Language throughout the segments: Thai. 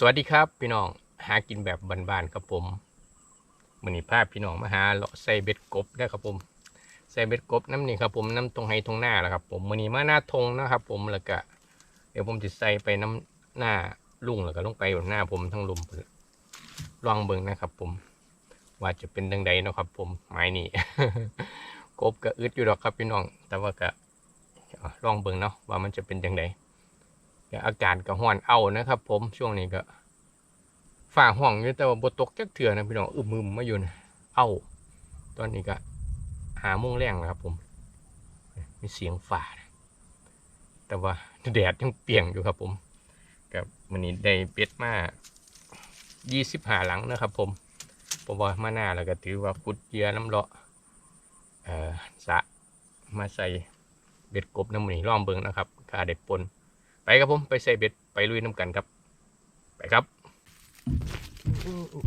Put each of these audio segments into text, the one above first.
สวัสดีครับพี่น้องหากินแบบบ้านๆครับผมมือนี้พาพพี่น้องมาหาเลาะใส่เบ็ดกบได้ครับผมใส่เบ็ดกบน้ำนี่ครับผมน้ำตรงไฮตรงหน้าแหละครับผมมือนี้มาหน้าทงนะครับ ผมแล้วก็เดี๋ยวผมจะใส่ไปน้ำหน้าลุงแล้วก็ลงไปบนหน้าผมทั้งลุมลองเบิ่งนะครับ ผม ว่าจะเป็นดังใดนะครับ ผมไม้นี่กบก็อึดอยู่ดอกครับพี่น้อง แต่ว่าก็ลองเบิ่งเนาะว่ามันจะเป็นดังใดอากาศก็ห้อนเอานะครับ ผมช่วงนี้ก็ ฝ่าห้องอยู่แต่ว่าบตกแจักเถื่อนะพี่น้องอึมมึมมาอยู่นะเอาตอนนี้ก็หาโมุ่งแรงแล้วครับ ผม มีเสียงฝ่านะแต่ว่าแดดยังเปียงอยู่ครับผมกับมันนี้ได้เป็ดมายี่สิบหาหลังนะครับ ผมเพราะว่ามาหน้าแล้วก็ถือว่าขุดเยื่อน้ำเลาะเอ่อสะมาใส่เบ็ดกบน้ำมันนี่ล่องเบิงนะครับกาเด็ดปนไปครับผมไปใส่เบ็ดไปลุยน้ำกันครับ ไปครับ โอ้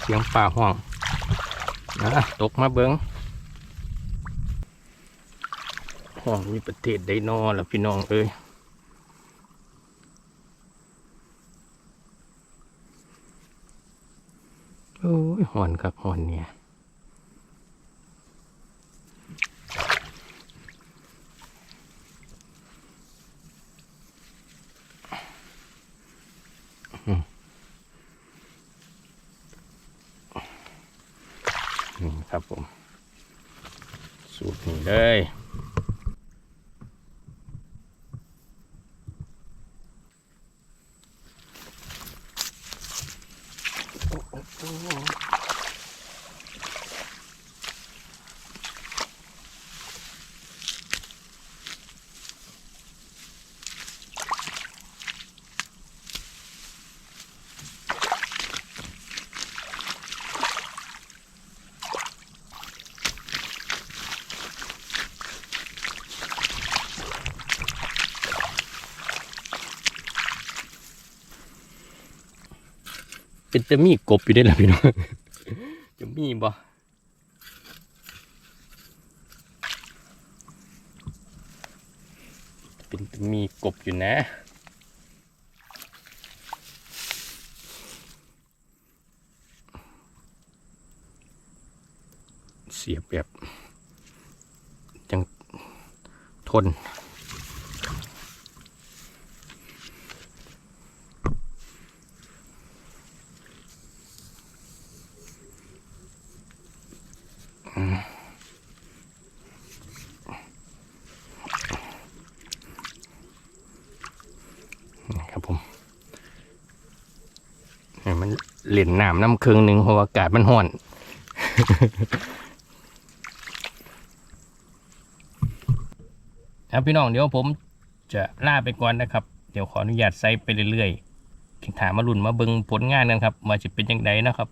เสียงป่าห้องนะตกมาเบิงห้องมีประเทศไดโนอแล้วพี่น้องเอ้ยโอ้ยหอนครับหอนเนี่ย นี่ครับผม สูตรนี้เลย เป็นจะมีกบอยู่ได้หรอพี่น้องจะมีบ่เป็นมีกบอยู่นะเสียบแบบจังทนครับผมให้ มันเหล่นน้ำน้ำเครื่องหนึ่งเพราะว่าอากาศมันห้อนครับพี่น้องเดี๋ยวผมจะล่าไปก่อนนะครับ เดี๋ยวขออนุญาตใส่ไปเรื่อยๆถามมาลุ่นมาเบิงผลงานกันครับว่าจะเป็นยังไงนะครับ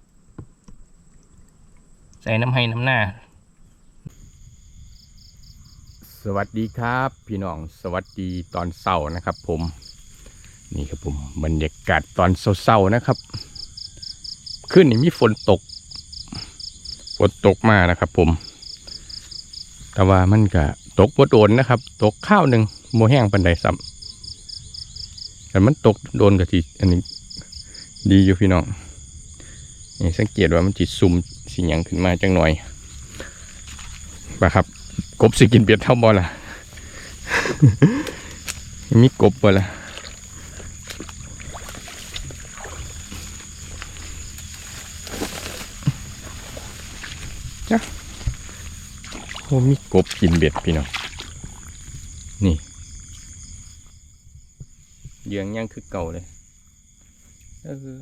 ใส่น้ำให้น้ำหน้า สวัสดีครับ พี่น้องสวัสดีตอนเช้านะครับ ผม นี่ครับผมบรรยากาศตอนเช้าๆนะครับ ขึ้นนี่มีฝนตก ฝนตกมานะครับ ผม แต่ว่ามันก็ตกบ่โดนนะครับ ตกข้าวหนึ่งโมแห้งปันใดซ้ำแต่มันตกโดนกะทีอันนี้ ดีอยู่พี่น้องนี่สังเกตว่ามันจิตซุ่มสีหยังขึ้นมาจังหน่อยปะครับ กบสิกินเบียดเท่าบอล่ะ มีกบบ่ล่ะ จ้ะโอ้มีกบกินเบ็ดพี่น้องนี่เยืองยังคือเก่าเลยเออ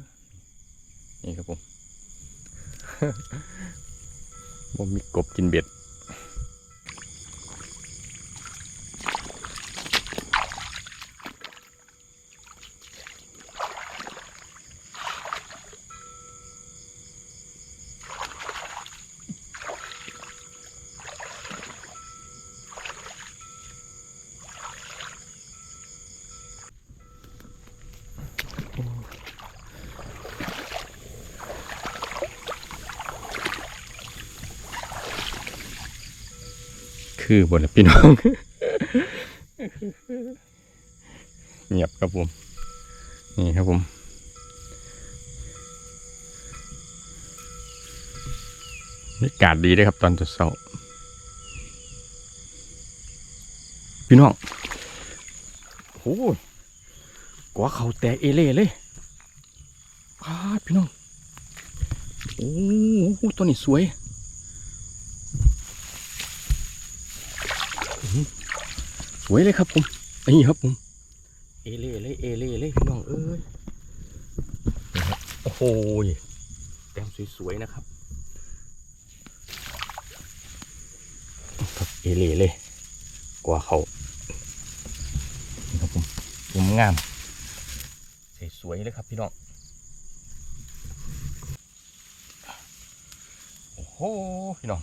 นี่ครับผม ผมมีกบกินเบ็ด คือบนละพี่น้องเงียบครับผม นี่ครับผมบรรยากาศดีเลยครับตอนเช้าพี่น้องโอ้ยกว่าเขาแตกเอเล่เลยพาดพี่น้อง โอ้โหตัวนี้สวย สวยเลยครับผมนี่ครับผม เอเล่เลยเอเล่เลยพี่น้องเอ้ยโอ้โหแต้มสวยๆนะครับ ครับเอเล่เลยกว่าเขาครับผมผมงามสวยๆเลยครับพี่น้องโอ้โหพี่น้อง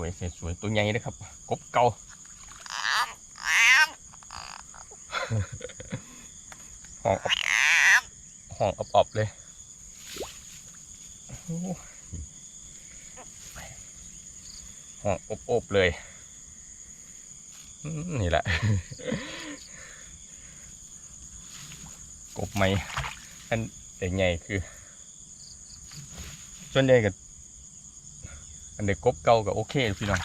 วยๆสวยตัวใหญ่เลยครับกบเก่าห้องอบห้องอบๆเลยห้องอบๆเลย นี่แหละกบไหมอันแต่ใหญ่คือ ส่วนใหญ่กับ อันเด็กกบเก่าก็โอเคพี่น้อง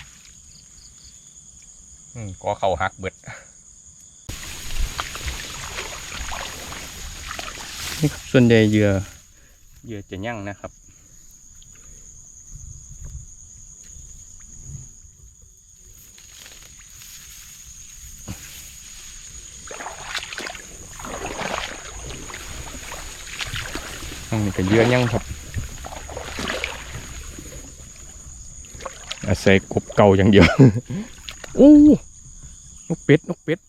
อืมก็เขาหักเบิด นี่ครับส่วนใหญ่เหยื่อเหยื่อจะยั่งนะครับอันนี้ก็เหยื่อยั่งครับ อาศัยกบเก่าอย่างเดียวโอ้นกเป็ดนกเป็ด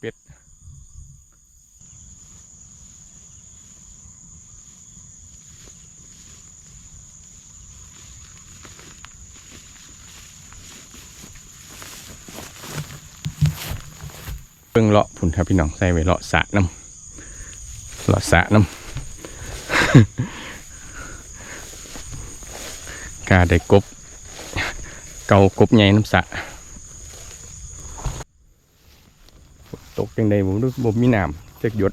เป็ดเบิ่งเลาะผุนครับพี่น้องใส่ไว้เลาะสระน้ำเลาะสระน้ำ กาได้กบ เกากบใหญ่น้ำสะตกจังใดผมรู้บ่มีน้ำจักหยด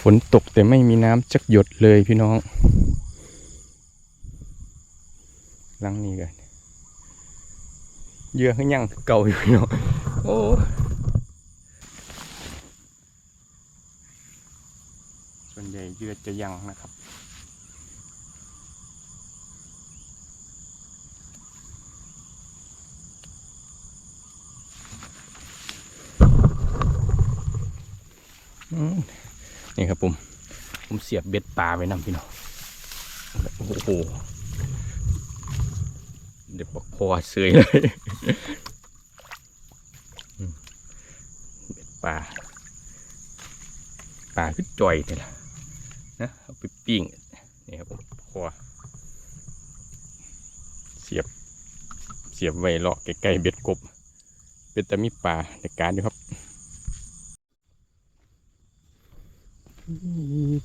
ฝนตกแต่ไม่มีน้ำจักหยดเลยพี่น้องหลังนี้กันเยื่อขึ้นยังเก่าอยู่พี่น้องโอ้ส่วนใหญ่ เยื่อจะยังนะครับ นี่ครับผม ผมเสียบเบ็ดปลาไว้นำพี่น้อง โอ้โห เดี๋ยวบอกคอเสยเลย เบ็ดปลาปลาคือจ่อยนี่แหละ ปปิ้งนี่ครับผมคอเสียบเสียบไว้เลาะใกล้ๆเบ็ดกบ เป็นแต่มีปลาในการด้วยครับดี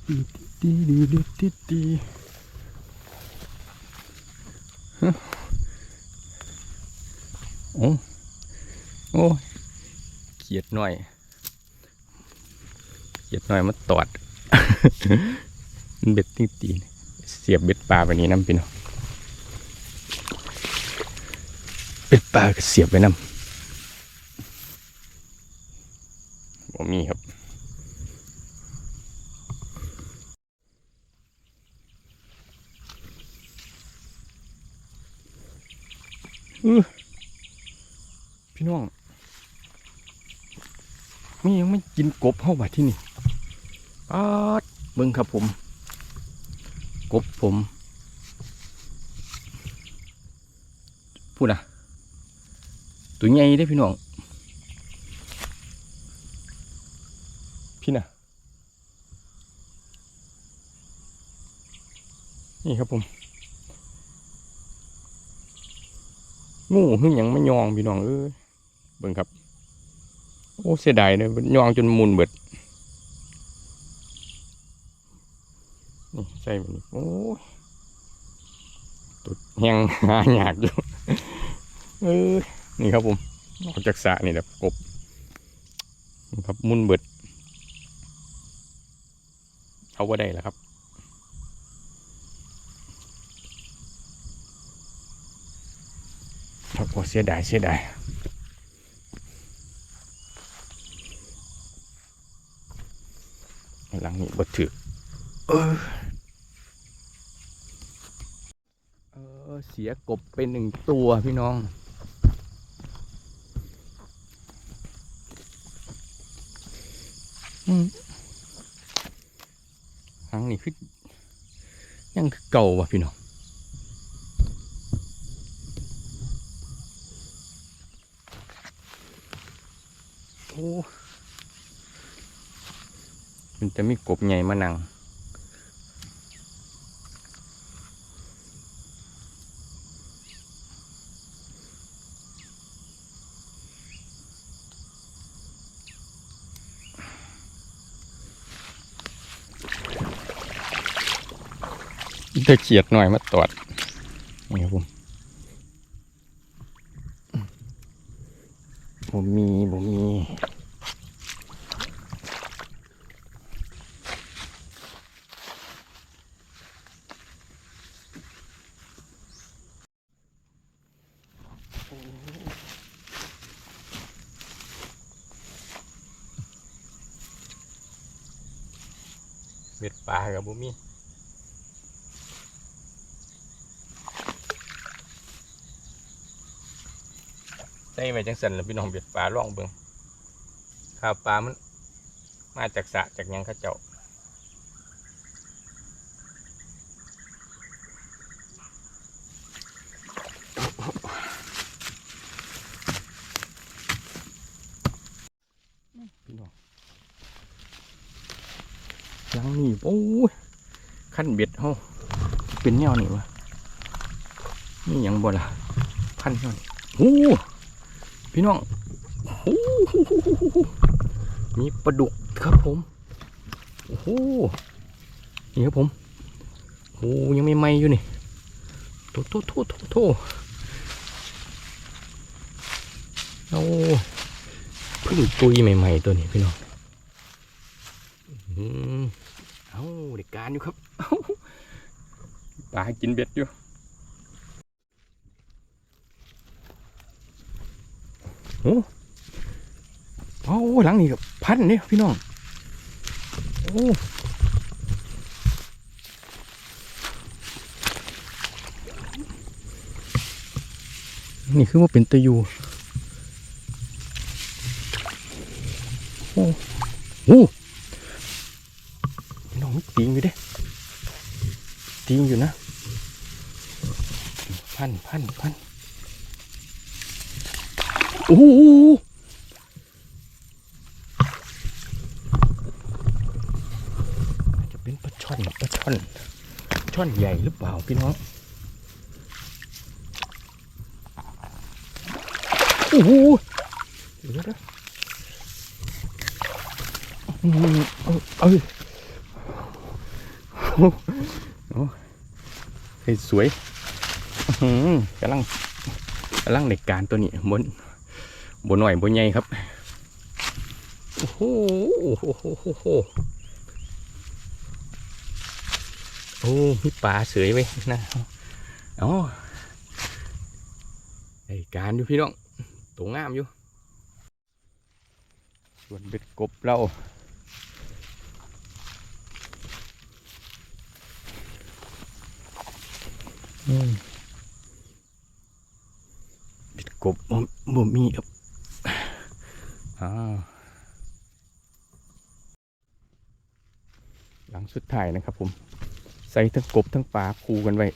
ดีดีดีดีดีฮะโอ้โอ้ยเขียดหน่อยเขียดหน่อยมาตอดมัน เบ็ดติ้งตีเสียบเบ็ดปลาไปนี้น้ำพี่น้องเบ็ดปลาเสียบไปน้ำผมมีครับพี่น้องมียังไม่กินกบเข้ามาที่นี่ปาเบิ้งครับผม บผมพูดนะตัวใหญ่ได้พี่น้อง พี่น่ะนี่ครับผมงูหึ่งยังไม่ยองพี่น้องเอ้ยเบิ่งครับ โอ้เสียดายเลยยองจนมุนเบิด ใส่แบบนี้โอ้ยตุดแหงหาหยากอยู่เออนี่ครับผมออกจากสระนี่แบบกบนี่ครับมุนเบิดเอาไว้ได้แล้วครับโอ้เสียดายเสียดายหลังนี้บดถือเออเออ เสียกบไปหนึ่งตัวพี่น้อง หางนี่คือยังคือเก่าว่ะพี่น้องโอ้มันจะมีกบใหญ่มานั่ง จะเขียดหน่อยมาตอดนี่ครับผมผมมีผมมีเบ็ดปลากับบุมี ไว้จังสันแล้วพี่น้องเบ็ดปลาล่องเบิงข้าวปลามันมาจากสะจากยังข้าเจ้าพี่น้องยังนี่โอ้ยขั้นเบ็ดเฮาเป็นแนวนี่วะนี่ยังบ่ล่ะขั้นแนวนี่โอ้ พี่น้องโอ้มีปลาดุกครับผม โอ้โห นี่ครับผม โอ้ยังไม่ไหมอยู่นี่โถโถโถโถโถโอ้เพิ่งตุยใหม่ ๆ ตัวนี้พี่น้องอืมเอาเด็กการอยู่ครับเอ้าปลากินเบ็ดอยู่ โอ้โอ้หลังนี้กับพันเนี่ยพี่น้อง โอ้นี่คือว่าเป็นตะยูโอ้โหน้องตีงอยู่เด้ตีงอยู่นะ พันพันพัน โอ้โหจะเป็นปลาช่อนปลาช่อนช่อนใหญ่หรือเปล่าพี่น้องโอ้โหเดี๋ยวนะอืมเออโอ้โหเฮ้ยสวยกำลังกำลังในการตัวนี้บน บนหน่อยบนใหญ่ครับ โอ้โหโอ้โหโอ้โหโอ้โหโอ้มีปลาเสยไว้นะอ๋อในการอยู่พี่น้องตัวงามอยู่ ส่วนเบ็ดกบเราเบ็ดกบบ่บ่มีครับ อ่าหลังสุดท้ายนะครับ ผม ใส่ทั้งกบทั้งปลาคูกันไว้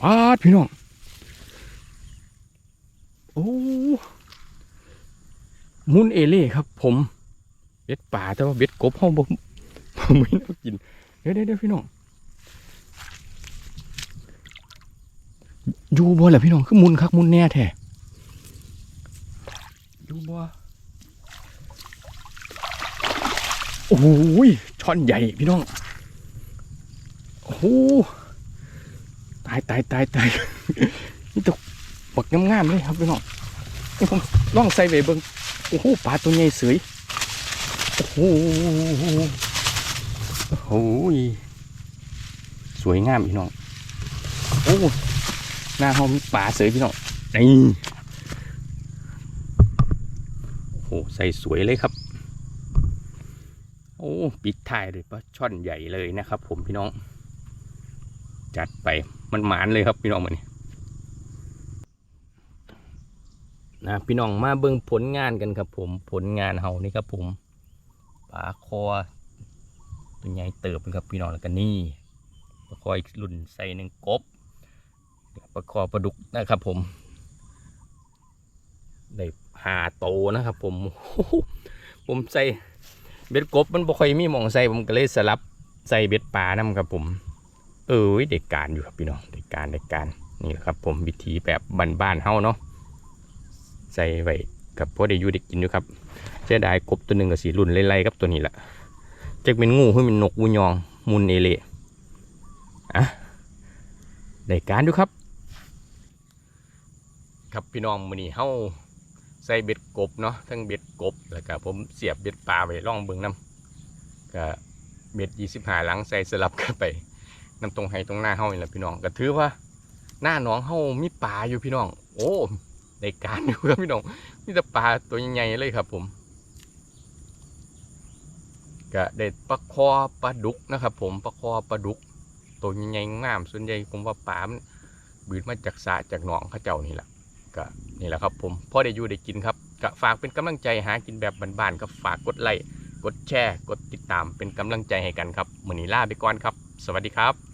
ปาดพี่น้อง โอ้มุนเอเล่ครับ ผมเบ็ดป่าแต่ว่าเบ็ดกบห้องผมผมไม่น่ากินเดี๋ยวเดี๋ยวเดี๋ยวพี่น้องอยู่บ่แหละพี่น้องคือมุนคักมุนแน่แท้อยู่บ่ โอ้ยช่อนใหญ่พี่น้อง โอ้โหตายตายตายตายนี่ตกปักงามๆเลยครับพี่น้องนี่ผมล่องใส่ไปเบิงโอ้โหปลาตัวใหญ่เสยโอ้โหโอ้โหสวยงามพี่น้องโอ้หน้าห้องมีปลาเสยพี่น้องนี่โอ้โหใส่สวยเลยครับ อ้ปิดท้ายด้วยปลาช่อนใหญ่เลยนะครับ ผมพี่น้อง จัดไปมันหมานเลยครับพี่น้องมันนี่นะพี่น้องมาเบิ่งผลงานกันครับ ผมผลงานเฮานี่ครับ ผมปลาคอตัวใหญ่เติบเลยครับพี่น้องแล้วก็นี่ปลาคออีกรุ่นใส่หนึ่งกบปลาคอปลาดุกนะครับ ผมได้หาโตนะครับ ผมผมใส่ เบ็ดกบมันบ่ค่อยมีหมองใส่ผมก็เลยสลับใส่เบ็ดปลานํครับผม เออเด็กการอยู่ครับพี่น้องเด็กการเด็กการนี่แหละครับผมวิธีแบบบ้านๆเฮาเนาะใส่ไว้กับพอได้อยู่ได้กินอยู่ครับเสียดายกบตัวหนึ่งกับสีรุ่นไล่ๆครับตัวนี้แหละจะเป็นงูใหรือเป็นนกวูยองมุนเอเล่อะได้การอยู่ครับ ครับพี่น้องมือนี้เฮา ส่เบ็ดกบเนาะทั้งเบ็ดกบแล้วก็ผมเสียบเบ็ดปลาไปล่องเบิงน้ำก็เบ็ดยี่สิบห้าหลังใส่สลับกันไปน้ำตรงไห้ตรงหน้าเฮานี่แหละพี่น้องก็ถือว่าหน้าหน้องเฮามีปลาอยู่พี่น้อง โอ้ในการอยู่ครับพี่น้องมีแต่ปลาตัวใหญ่ๆเลยครับผมก็ได้ปลาคอปลาดุกนะครับ ผมปลาคอปลาดุก ตัวใหญ่ๆงามส่วนใหญ่ผมว่าปลามันบืนมาจากสะจากหนองเข้าเจ้านี่แหละ ก็นี่แหละครับผมพ่อได้อยู่ได้กินครับก็ฝากเป็นกำลังใจหากินแบบบ้านๆก็ฝากกดไลค์กดแชร์ กดติดตามเป็นกำลังใจให้กันครับมือนี้ลาไปก่อนครับ สวัสดีครับ